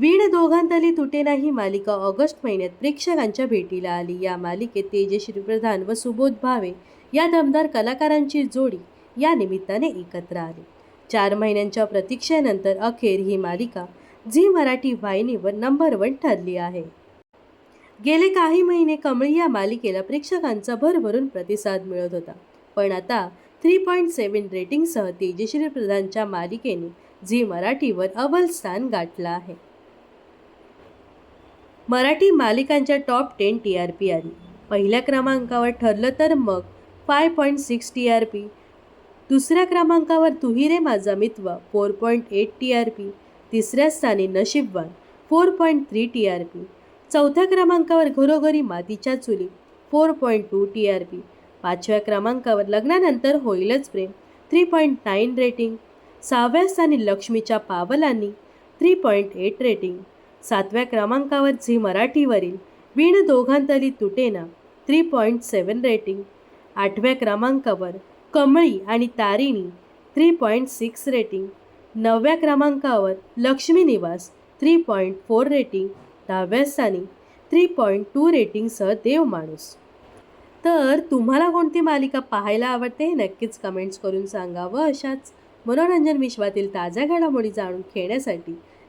वीण दोघांतली तुटेना ही मालिका ऑगस्ट महिन्यात प्रेक्षकांच्या भेटीला आली. या मालिकेत तेजश्री प्रधान व सुबोध भावे या दमदार कलाकारांची जोडी या निमित्ताने एकत्र आली. चार महिन्यांच्या प्रतीक्षेनंतर अखेर ही मालिका झी मराठी वाहिनीवर नंबर वन ठरली आहे. गेले काही महिने कमळी या मालिकेला प्रेक्षकांचा भरभरून प्रतिसाद मिळत होता. पण आता थ्री पॉईंट सेवन रेटिंगसह तेजश्री प्रधानच्या मालिकेने झी मराठीवर अव्वल स्थान गाठलं आहे. मराठी मालिकांच्या top ten T R P आली. पहिल्या क्रमांकावर ठरलं तर मग five point six T R P दुसऱ्या क्रमांकावर तुही रे माझा मित्व four point eight T R P तिसऱ्या स्थानी नशीबवान four point three T R P चौथ्या क्रमांकावर घरोघरी मातीच्या चुली four point two T R P पाचव्या क्रमांकावर लग्नानंतर होईलच प्रेम थ्री पॉईंट नाईन रेटिंग सहाव्या स्थानी लक्ष्मीच्या पावलांनी थ्री पॉईंट एट रेटिंग सातव्या क्रमांकावर झी मराठीवरील वीण दोघांतली तुटेना थ्री पॉईंट सेवन रेटिंग आठव्या क्रमांकावर कमळी आणि Tarini three point six rating नवव्या क्रमांकावर लक्ष्मी निवास थ्री पॉईंट फोर रेटिंग दहाव्या स्थानी थ्री पॉईंट टू रेटिंगसह देव माणूस. तर तुम्हाला कोणती मालिका पाहायला आवडते हे नक्कीच कमेंट्स करून सांगा व अशाच मनोरंजन विश्वातील ताज्या घडामोडी जाणून घेण्यासाठी